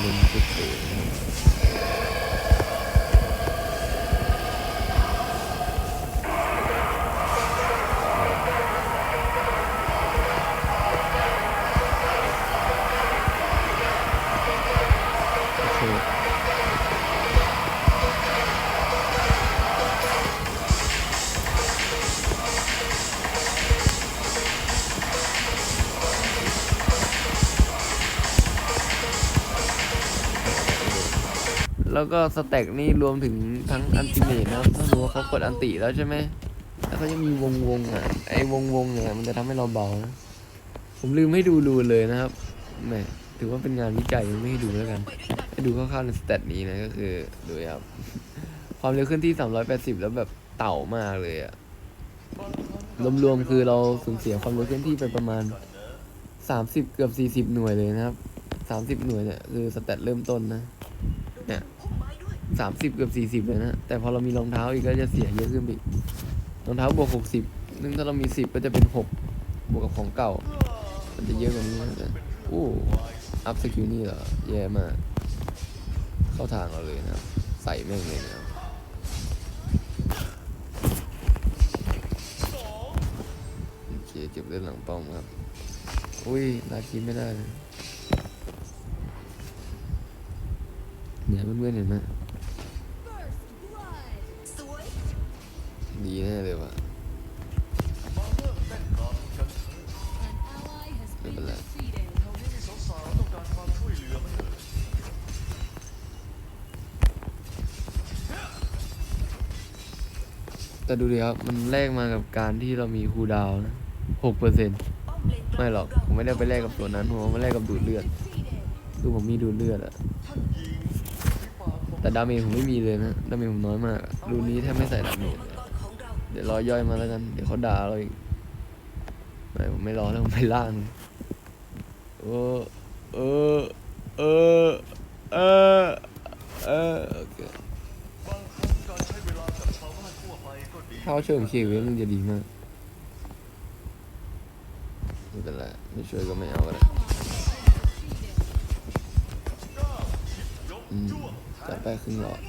เลนจุดสูง แล้วก็สแต็กนี่รวมถึงทั้งอันติเมทนะถ้ารู้ว่าเขากดอันติแล้วใช่ไหมแล้วเขายังมีวงวงอะไอ้วงวงเนี่ยมันจะทำให้เราเบานะผมลืมให้ดูรูเลยนะครับแหมถือว่าเป็นงานวิจัยไม่ให้ดูแล้วกันให้ดูคร่าวๆในสเตตนี้นะก็คือดูครับความเร็วขึ้นที่ 380 แล้วแบบเต่ามากเลยอะรวมๆคือเราสูญเสียความเร็วเคลื่อนที่ไปประมาณ 30 เกือบ 40 หน่วยเลยนะครับ 30 หน่วยเนี่ยคือสเตตเริ่มต้นนะ เนี่ย30เกือบ40เลยนะ แต่พอเรามีรองเท้าอีกก็จะเสียเยอะขึ้นไปอีกรองเท้าบวก60ซึ่งถ้าเรามี10ก็จะเป็น6บวกกับของเก่า มันจะเยอะกว่านี้นะโอ้อัพสกิลนี่เหรอแย่มาก เข้าทางเราเลยนะใส่แม่งเลยนะโอเคเก็บเลือดหลังป้อมครับ อุ้ยลาคีไม่ได้เลย เนี่ยเพื่อนๆเห็นไหมดีแน่เลยว่ะไม่เป็นไรแต่ดูดิครับ มันแลกมากับการที่เรามีคูดาวนะหกเปอร์เซ็นต์ไม่หรอก ผมไม่ได้ไปแลกกับตัวนั้นผมมาแลกกับดูดเลือด ดูผมมีดูดเลือดอะ แต่ดาเมจผมไม่มีเลยนะดาเมจผมน้อยมากรูนี้แทบไม่ใส่ดาเมจเลยเดี๋ยวรอย่อยมาแล้วกัน เดี๋ยวเขาด่าเราอีกไม่ผมไม่รอแล้วผมไปล่างเออเออเออเออเออโอเคถ้าเขาช่วยผมเคลียร์เวฟมันจะดีมากไม่เป็นไรไม่ช่วยก็ไม่เอาก็ได้อืม จัดไปครึ่งหลอด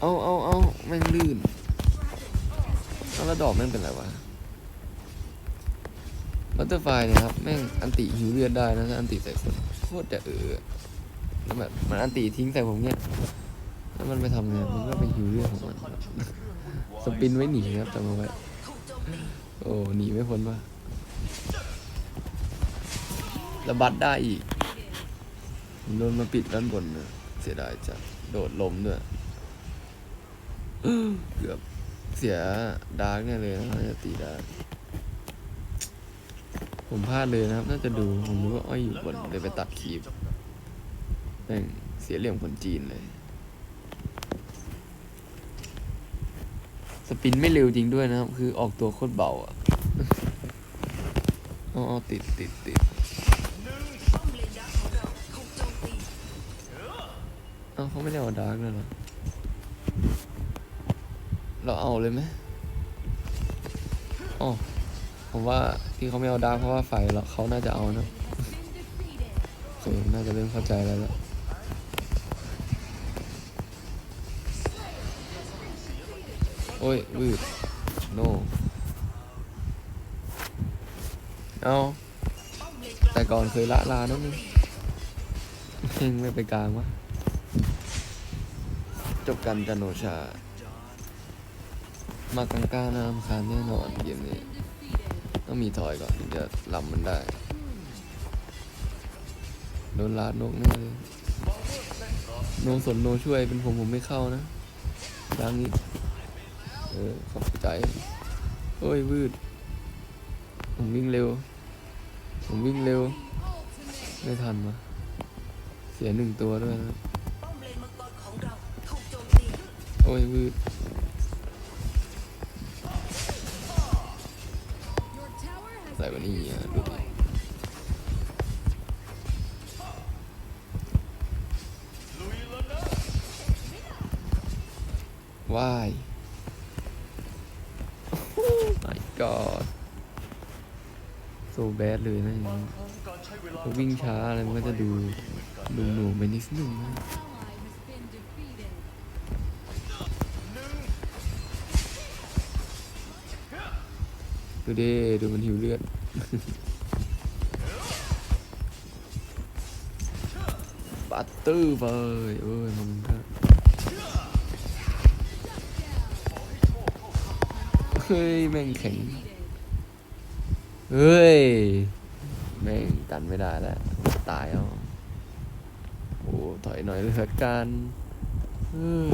เอาเอาเอาแม่งลื่นเอาแล้วดอกแม่งเป็นไรวะบัตเตอร์ไฟเนี่ยครับ แม่งอันติหิวเลือดได้นะถ้าอันติใส่คนโคตรจะเออแล้วแบบมันอันติทิ้งใส่ผมเนี่ยแล้วมันไปทำเนี่ยมันก็ไปหิวเลือดของมันสปินไว้หนีครับจำเอาไว้โอ้หนีไม่พ้นว่ะ ระบัดได้อีกผมโดนมาปิดด้านบนนะเสียดายจัดโดดล้มด้วย เกือบเสียดาร์กเนี่ยเลยนะน่าจะตีดาร์กผมพลาดเลยนะครับ น่าจะดู ผมรู้ว่าอ้อยอยู่บนเลยไปตัดคีบแม่งเสียเหลี่ยมคนจีนเลย สปินไม่เร็วจริงด้วยนะครับ คือออกตัวโคตรเบาอะอ๋อติดติดติด อ้าเขาไม่ได้เอาดาร์กเลยหรอ เราเอาเลยไหมอ๋อผมว่าที่เขาไม่เอาดาร์กเพราะว่าไฟเราเขาน่าจะเอานะโอเคน่าจะเริ่มเข้าใจแล้วละโอ้ย วืด no เอา แต่ก่อนเคยละลานะมึงไม่ไปกลางวะ จบกันจันโนชา มากังก้าน้ำคานแน่นอนเกมนี้ ต้องมีถอยก่อนถึงจะลำมันได้ โดนลาดนกแน่เลยโนสนโนช่วยเป็นผมผมไม่เข้านะครั้งนี้ เออ ขอบใจเฮ้ย วืด ผมวิ่งเร็ว ผมวิ่งเร็ว ไม่ทันวะเสียหนึ่งตัวด้วยนะ อ้ยวืดใส่วันนี้อะดูดิว้าย my god สแบดเลยนะอย่างนี้พอวิ่งช้าอะไรมันก็จะดูดูหนูไปนิดนึงนะ ดูดิดูมันหิวเลือดบัตเตอร์ไปเอ้ยมันก็เฮ้ย แม่งแข็ง เฮ้ย แม่งตันไม่ได้แล้ว ตายเอาโอ้ถอยหน่อยเลยละกันเฮ้ย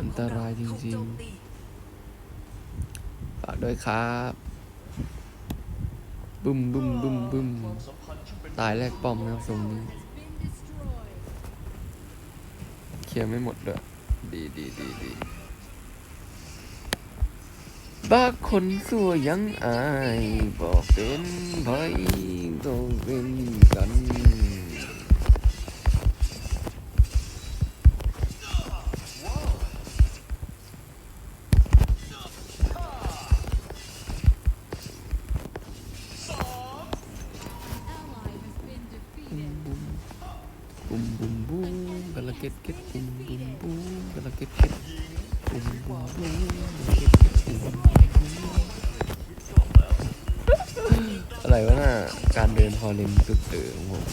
อันตรายจริงๆ ฝากด้วยครับบึ้มบึ้มบึ้มบึ้มตายแรกป้อมนะครับทรงนี้เคลียร์ไม่หมดด้วยดีดีดีดีบ้าคนสัวยังอายบอกเป็นไผต้องเป็นกัน การเดินพอเลนตึกเต๋อของผม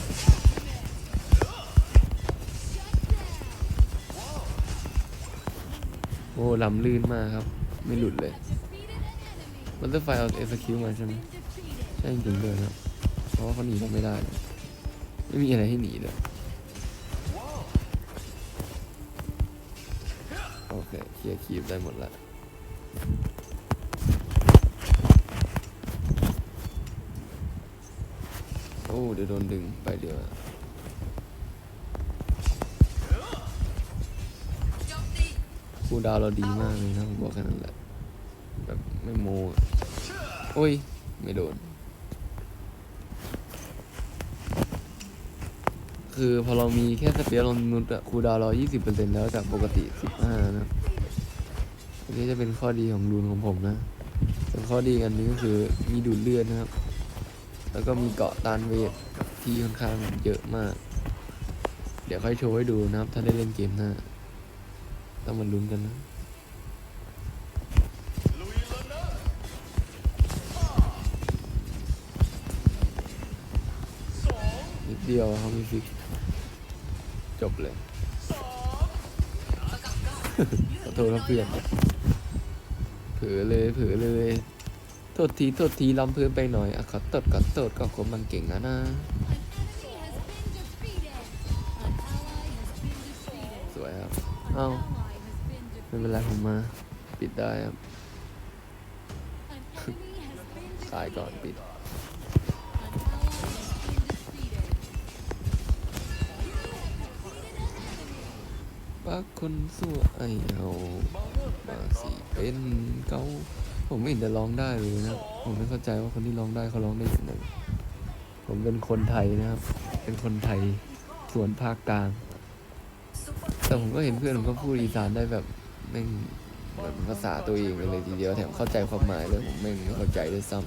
โอ้ลำลื่นมากครับ ไม่หลุดเลยมันจะไฟเอาเอสคิวมาใช่ไหมใช่จริงเลยครับ เพราะว่าเขาหนีเราไม่ได้ ไม่มีอะไรให้หนีเลยโอเคเคลียร์คีบได้หมดละ โอ้เดี๋ยวโดนดึงไปเดียวครูดาวเราดีมากเลยนะผมบอกแค่นั้นแหละ แบบไม่โมโอ้ย ไม่โดน คือพอเรามีแค่สเปียร์ลงนุดอะคูดาวเรา 20%แล้วจากปกติ 15 นะอันนี้จะเป็นข้อดีของรูนของผมนะส่วนข้อดีอันนี้ก็คือมีดูดเลือดนะครับ แล้วก็มีเกาะต้านเวทที่ค่อนข้างเยอะมาก เดี๋ยวค่อยโชว์ให้ดูนะครับ ถ้าได้เล่นเกมหน้า ต้องมาลุ้นกันนะนิดเดียวเขามีฟิก จบเลยขอโทษครับเพื่อนเผือเลยเผือเลย โทษทีโทษทีลำเพื่อนไปหน่อยอะขอโทษขอโทษก็คนมันเก่งนะนะสวยครับเอ้าไม่เป็นไรผมมา ปิดได้ครับตายก่อนปิดปักคนสู้ไอเอามาสิเป็นเกา ผมไม่เห็นจะร้องได้เลยนะ ผมไม่เข้าใจว่าคนที่ร้องได้เขาร้องได้ยังไงผมเป็นคนไทยนะครับ เป็นคนไทยส่วนภาคกลาง แต่ผมก็เห็นเพื่อนผมก็พูดอีสานได้แบบแม่งเหมือนภาษาตัวเองไปเลยทีเดียวแถมเข้าใจความหมายเลยผมแม่งไม่เข้าใจด้วยซ้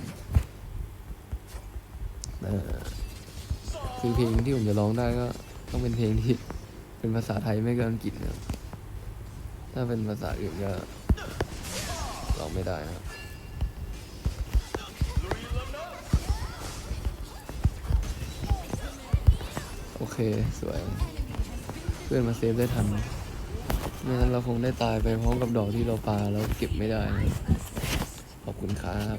ำคือเพลงที่ผมจะร้องได้ก็ต้องเป็นเพลงที่เป็นภาษาไทยไม่ก็อังกฤษนะถ้าเป็นภาษาอื่นก็ร้องไม่ได้นะครับ เค สวย เพื่อนมาเซฟได้ทัน ไม่งั้นเราคงได้ตายไปพร้อมกับดอกที่เราปาแล้วเก็บไม่ได้ ขอบคุณครับ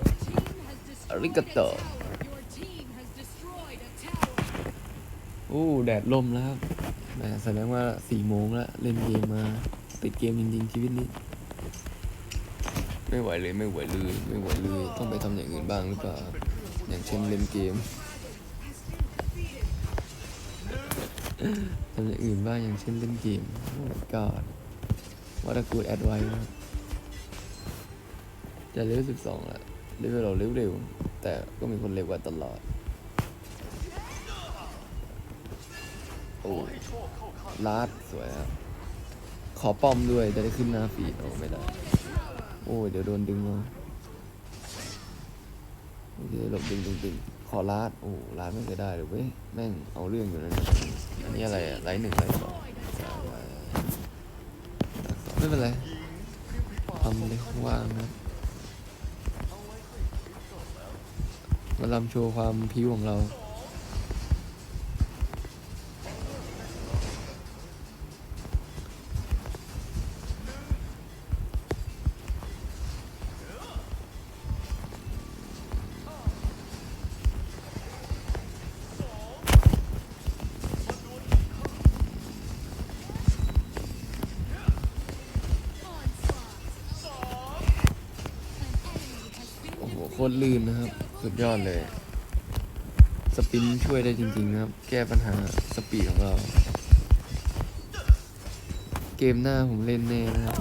อาริกาโตโอ้แดดล่มแล้วครับแหมแสดงว่าสี่โมงแล้ว เล่นเกมมา ติดเกมจริงๆ ชีวิตนี้ ไม่ไหวเลยไม่ไหวเลย ไม่ไหวเลย ต้องไปทำอย่างอื่นบ้างหรือเปล่า อย่างเช่นเล่นเกม ทำอย่างอื่นบ้างอย่างเช่นเล่นเกมโอ้ my god what a good advice นะจะเลเวลสิบสองแล้วเลเวลเราเร็วเร็วๆแต่ก็มีคนเร็วกว่าตลอด โอ้ลาดสวยครับขอป้อมด้วยจะได้ขึ้นหน้าฟีดโอ้ไม่ได้ โอ้ยเดี๋ยวโดนดึงมา โอเคหลบดึงดึงดึงขอลาดโอ้ลาดไม่เคยได้เลยเว้ยแม่งเอาเรื่องอยู่นะเนี่ยอันนี้อะไรอะไลท์หนึ่งไลท์สองไม่เป็นไรทำเลยว่างนะมาลำโชว์ความพิวของเรา ตรลื่นนะครับ สุดยอดเลย สปินช่วยได้จริง ๆ นะครับ แก้ปัญหาสปีดของเรา เกมหน้าผมเล่นแน่นะครับ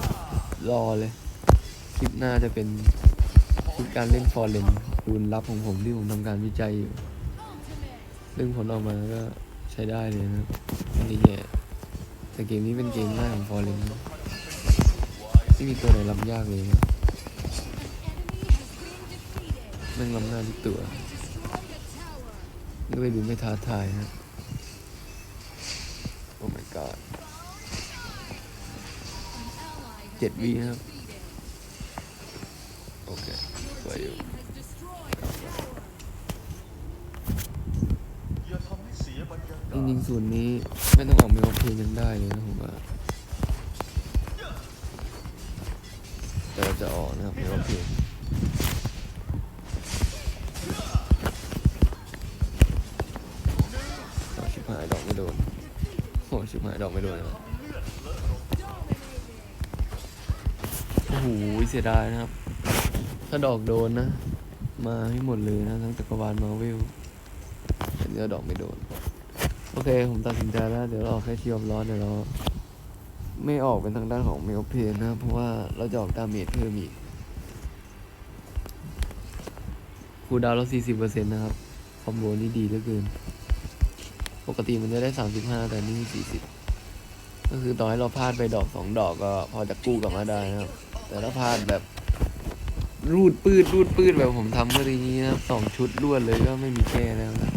รอเลย คลิปหน้าจะเป็นคลิปการเล่นฟอร์เรนรูนลับของผมที่ผมทำการวิจัยอยู่ซึ่งผลออกมาก็ใช้ได้เลยนะครับไม่ได้แย่แต่เกมนี้เป็นเกมหน้าของฟอร์เรนไม่มีตัวไหนรับยากเลยนะ แม่งล้ำหน้าทุกตัวก็เลยดูไม่ท้าทายนะโอ้ my god เจ็ดวินะครับ โอเคสวยอยู่อย่าทำให้เสียบรรยาจกาศริงๆส่วนนี้ไม่ต้องออกเมลเพลงยังได้เลยนะผมว่าแต่เราจะออกนะครับเมลเพลง ดอกไม่โดนนะโอ้โหเสียดายนะครับ ถ้าดอกโดนนะ มาให้หมดเลยนะทั้งจักรวาลมาเวลแต่เนี้ยดอกไม่โดน โอเค ผมตัดสินใจแล้ว เดี๋ยวเราออกแค่ทีออมร้อนเดี๋ยวเราไม่ออกเป็นทางด้านของเมลเพนนะ เพราะว่าเราจะออกดาเมจเพิ่มอีกคูดาวเรา40%นะครับ คอมโบนี่ดีเหลือเกิน ปกติมันจะได้ 35 แต่นี่40 ก็คือต่อให้เราพลาดไปดอกสองดอกก็พอจะกู้กลับมาได้นะครับ แต่ถ้าพลาดแบบ รูดปืดรูดปืดแบบผมทำเมื่อกี้นะครับสองชุดรวดเลยก็ไม่มีแก้แล้วนะ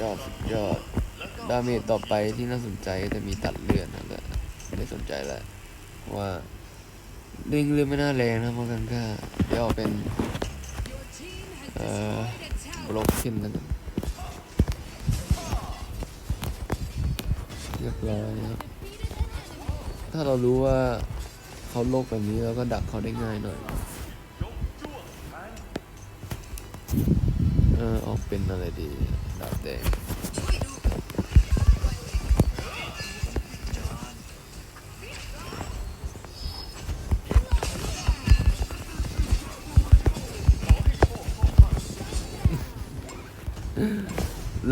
ยอดยอดดาเมจต่อไปที่น่าสนใจก็จะมีตัดเลือดนะแต่ไม่สนใจแล้วว่าเรื่องเลือดไม่น่าแรงนะพราะกันก็เดี๋ยวเอเป็น เอ่อบล็อกขึ้นแล้ว เรียบร้อยนะครับ ถ้าเรารู้ว่าเขาโลกแบบนี้เราก็ดักเขาได้ง่ายหน่อย เออออกเป็นอะไรดี ดาบแดง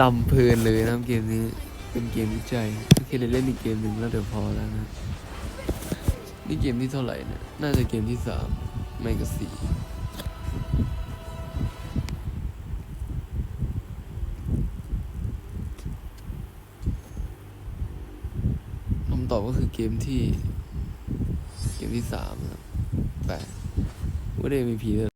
ลำเพลินเลยนะเกมนี้ เป็นเกมวิจัยโอเคเลยเล่นอีกเกมหนึ่งแล้วเดี๋ยวพอแล้วนะ นี่เกมที่เท่าไหร่เนี่ย น่าจะเกมที่สามไม่ก็สี่คำตอบก็คือเกมที่ เกมที่สามนะครับแปดว่าได้ MVP เลย